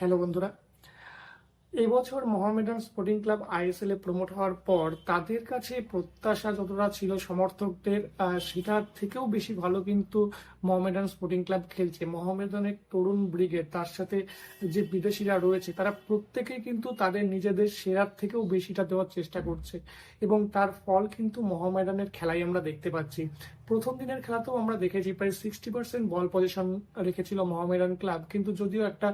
Hello বন্ধুরা এবছর Mohammedan sporting club ISL এ প্রমোট হওয়ার পর তাদের কাছে প্রত্যাশা যতটা ছিল সমর্থকদের সেটার থেকেও বেশি ভালো কিন্তু মোহামেডান স্পোর্টিং ক্লাব খেলছে। মোহামেডানের তরুণ ব্রিগেড, তার সাথে যে বিদেশিরা রয়েছে, তারা প্রত্যেকেই কিন্তু তাদের নিজেদের সেরার থেকেও বেশিটা দেওয়ার চেষ্টা করছে এবং তার ফল কিন্তু মোহামেডানের খেলাই আমরা দেখতে পাচ্ছি। প্রথম দিনের খেলাতেও আমরা দেখেছি, প্রায় সিক্সটি পার্সেন্ট বল পজিশন রেখেছিল মোহামেডান ক্লাব। কিন্তু যদিও একটা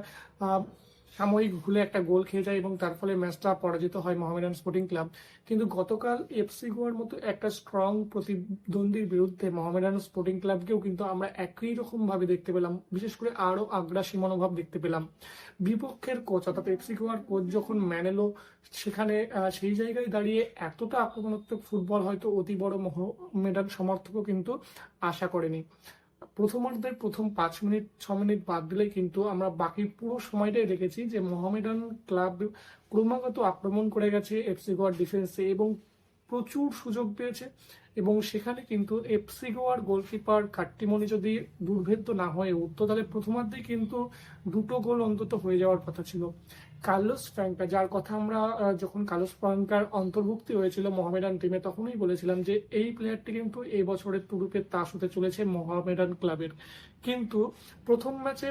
সাময়িক ভুলে একটা গোল খেয়ে যায় এবং তার ফলে ম্যাচটা পরাজিত হয় মোহামেডান স্পোর্টিং ক্লাব। কিন্তু গতকাল এফসি গোয়ার মতো একটা স্ট্রং প্রতিদ্বন্দ্বীর বিরুদ্ধে মোহামেডান স্পোর্টিং ক্লাবকেও কিন্তু আমরা একই রকম ভাবে দেখতে পেলাম। বিশেষ করে আরও আগ্রাসী মনোভাব দেখতে পেলাম। বিপক্ষের কোচ অর্থাৎ এফসি গোয়ার কোচ যখন ম্যানেলো, সেখানে সেই জায়গায় দাঁড়িয়ে এতটা আক্রমণাত্মক ফুটবল হয়তো অতি বড় মোহামেডান সমর্থকও কিন্তু আশা করেনি। প্রথমার্ধের প্রথম পাঁচ মিনিট, ছ মিনিট বাদ দিলে কিন্তু আমরা বাকি পুরো সময়টাই দেখেছি যে মোহামেডান ক্লাব ক্রমাগত আক্রমণ করে গেছে, এফসি গোয়ার ডিফেন্সে এবং প্রচুর সুযোগ পেয়েছে। এবং সেখানে কিন্তু এফসি গোয়ার গোলকিপার কাট্টিমনি যদি দুর্ভেদ্য না হয়ে উঠতো তাহলে প্রথমার্ধেই কিন্তু দুটো গোল অন্তত হয়ে যাওয়ার কথা ছিল। কার্লোস ফ্র্যাঙ্কা যার কথা আমরা যখন কার্লোস ফ্র্যাঙ্কার অন্তর্ভুক্তি হয়েছিল মহামেডান টিমে, তখনই বলেছিলাম যে এই প্লেয়ারটি কিন্তু এই বছরের তুরুপের তাস হতে চলেছে মহামেডান ক্লাবের। কিন্তু প্রথম ম্যাচে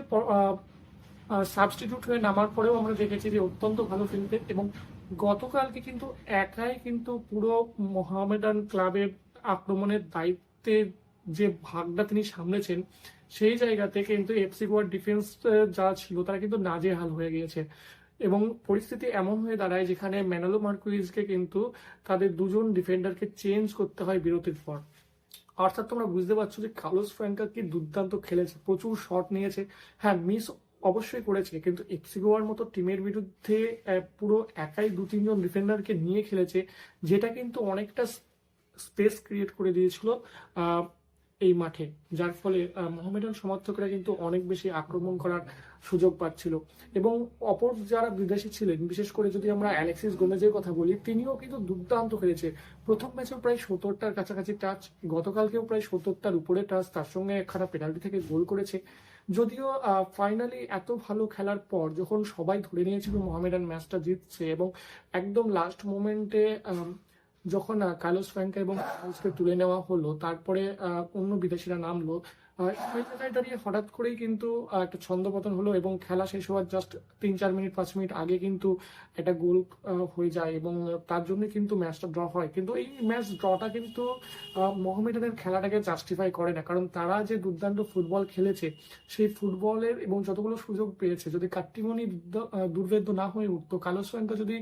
সাবস্টিটিউট হয়ে নামার পরেও আমরা দেখেছি যে অত্যন্ত ভালো খেলতে এবং গতকালকে কিন্তু একাই কিন্তু পুরো মোহামেডান ক্লাবের আক্রমণের দায়িত্বে যে ভাগটা তিনি সামলেছেন, সেই জায়গাতে কিন্তু এফসি গোয়ার ডিফেন্স যা ছিল তারা কিন্তু নাজেহাল হয়ে গিয়েছে। এবং পরিস্থিতি এমন হয়ে দাঁড়ায় যেখানে ম্যানালো মার্কুইজকে কিন্তু তাদের দুজন ডিফেন্ডারকে চেঞ্জ করতে হয় বিরতির পর। অর্থাৎ তোমরা বুঝতে পারছ যে কার্লোস ফ্র্যাঙ্কা কি দুর্দান্ত খেলেছে, প্রচুর শট নিয়েছে। হ্যাঁ মিস অবশ্যই করেছে, কিন্তু এফসি গোয়ার মতো টিমের বিরুদ্ধে পুরো একাই দু তিনজন ডিফেন্ডারকে নিয়ে খেলেছে, যেটা কিন্তু অনেকটা স্পেস ক্রিয়েট করে দিয়েছিল এই মাঠে। যার ফলে মোহামেডান সমর্থকরা কিন্তু অনেক বেশি আক্রমণ করার সুযোগ পাচ্ছিল। এবং অপর যারা বিদেশি ছিলেন, বিশেষ করে যদি আমরা অ্যালেক্সিস গোমেজের কথা বলি, তিনিও কিন্তু দুর্দান্ত খেলেছে। প্রথম ম্যাচেও প্রায় সত্তরটার কাছাকাছি টাচ গতকালকেও প্রায় সত্তরটার উপরে টাচ তার সঙ্গে একখানা পেনাল্টি থেকে গোল করেছে। যদিও ফাইনালি এত ভালো খেলার পর যখন সবাই ধরে নিয়েছিল মোহামেডান ম্যাচটা জিতছে এবং একদম লাস্ট মোমেন্টে যখন আহ, কার্লোস ফ্র্যাঙ্কা এবং হাউসকে তুলে নেওয়া হলো তারপরে অন্য বিদেশিরা নামলো দাঁড়িয়ে হঠাৎ করেই কিন্তু একটা ছন্দপতন হলো এবং খেলা শেষ হওয়ার জাস্ট তিন চার মিনিট পাঁচ মিনিট আগে কিন্তু একটা গোল হয়ে যায় এবং তার জন্য কিন্তু ম্যাচটা ড্র হয়। কিন্তু এই ম্যাচ ড্রটা কিন্তু মোহামেডানের খেলাটাকে জাস্টিফাই করে না। কারণ তারা যে দুর্দান্ত ফুটবল খেলেছে সেই ফুটবলের এবং যতগুলো সুযোগ পেয়েছে যদি আহ, দুর্ভেদ্য না হয়ে উঠতো কালোস ফ্র্যাঙ্কা যদি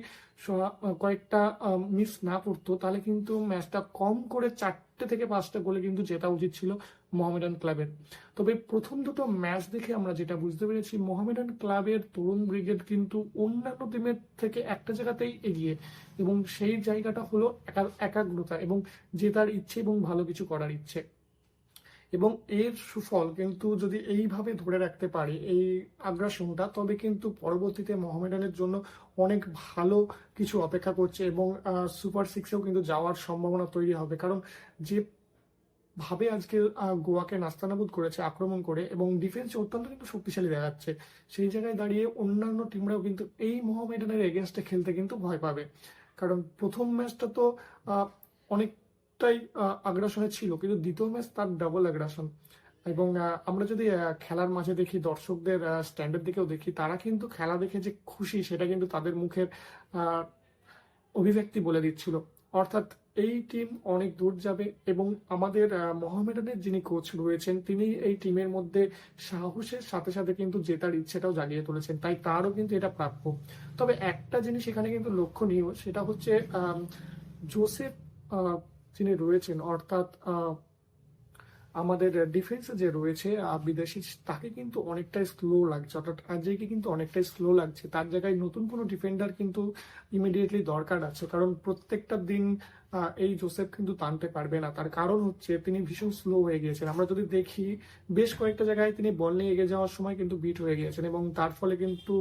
কয়েকটা মিস না করতো, তাহলে কিন্তু ম্যাচটা কম করে চারটে থেকে পাঁচটা গোলে কিন্তু জেতা উচিত ছিল মোহামেডান ক্লাবের। তবে প্রথম দুটো ম্যাচ দেখে আমরা যেটা বুঝতে পেরেছি, মোহামেডান ক্লাবের তরুণ ব্রিগেড কিন্তু অন্যান্য টিমের থেকে একটা জায়গাতেই এগিয়ে এবং সেই জায়গাটা হলো একা- একাগ্রতা এবং জেতার ইচ্ছে এবং ভালো কিছু করার ইচ্ছে। এবং এর সুফল কিন্তু যদি এইভাবে ধরে রাখতে পারে এই আগ্রাসনটা তবে কিন্তু পরবর্তীতে মোহামেডানের জন্য অনেক ভালো কিছু অপেক্ষা করছে এবং সুপার সিক্সেও কিন্তু যাওয়ার সম্ভাবনা তৈরি হবে। কারণ যে ভাবে আজকে গোয়াকে নাস্তানাবুদ করেছে আক্রমণ করে এবং ডিফেন্স অত্যন্ত কিন্তু শক্তিশালী দেখাচ্ছে সেই জায়গায় দাঁড়িয়ে অন্যান্য টিমরাও কিন্তু এই মোহামেডানের এগেনস্টে খেলতে কিন্তু ভয় পাবে। কারণ প্রথম ম্যাচটা তো আহ, অনেকটাই আগ্রাসনে ছিল, কিন্তু দ্বিতীয় ম্যাচ তার ডাবল আগ্রাসন এবং আমরা যদি খেলার মাঝে দেখি, দর্শকদের স্ট্যান্ডের দিকেও দেখি, তারা কিন্তু খেলা দেখে যে খুশি, সেটা কিন্তু তাদের মুখের অভিব্যক্তি বলে দিচ্ছিল। অর্থাৎ এই টিম অনেক দূর যাবে এবং আমাদের মোহামেডানের যিনি কোচ রয়েছেন, তিনি এই টিমের মধ্যে সাহসের সাথে সাথে কিন্তু জেতার ইচ্ছেটাও জাগিয়ে তুলেছেন। তাই তারও কিন্তু এটা প্রাপ্য। তবে একটা জিনিস এখানে কিন্তু লক্ষণীয়, সেটা হচ্ছে জোসেফ যিনি রয়েছেন অর্থাৎ আমাদের ডিফেন্সে যে রয়েছে বিদেশি, তাকে কিন্তু অনেকটাই স্লো লাগছে। অর্থাৎ আজকে কিন্তু অনেকটাই স্লো লাগছে। তার জায়গায় নতুন কোনো ডিফেন্ডার কিন্তু ইমিডিয়েটলি দরকার আছে। কারণ প্রত্যেকটা দিন এই জোসেফ কিন্তু টানতে পারবে না। তার কারণ হচ্ছে তিনি ভীষণ স্লো হয়ে গিয়েছেন। আমরা যদি দেখি, বেশ কয়েকটা জায়গায় তিনি বল নিয়ে এগিয়ে যাওয়ার সময় কিন্তু বিট হয়ে গিয়েছেন এবং তার ফলে কিন্তু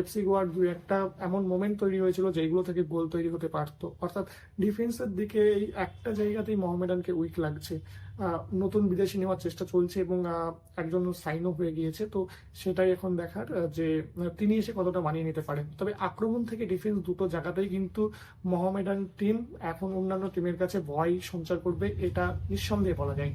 এফসি গোয়ার দু একটা এমন মোমেন্ট তৈরি হয়েছিল যেগুলো থেকে গোল তৈরি হতে পারতো। অর্থাৎ ডিফেন্সের দিকে এই একটা জায়গাতেই মোহামেডানকে উইক লাগছে। নতুন বিদেশি নেওয়ার চেষ্টা চলছে এবং একজন সাইনও হয়ে গিয়েছে। তো সেটাই এখন দেখার যে, তিনি এসে কতটা মানিয়ে নিতে পারেন। তবে আক্রমণ থেকে ডিফেন্স দুটো জায়গাতেই কিন্তু মোহামেডান টিম এখন অন্যান্য টিমের কাছে ভয় সঞ্চার করবে, এটা নিঃসন্দেহে বলা যায়।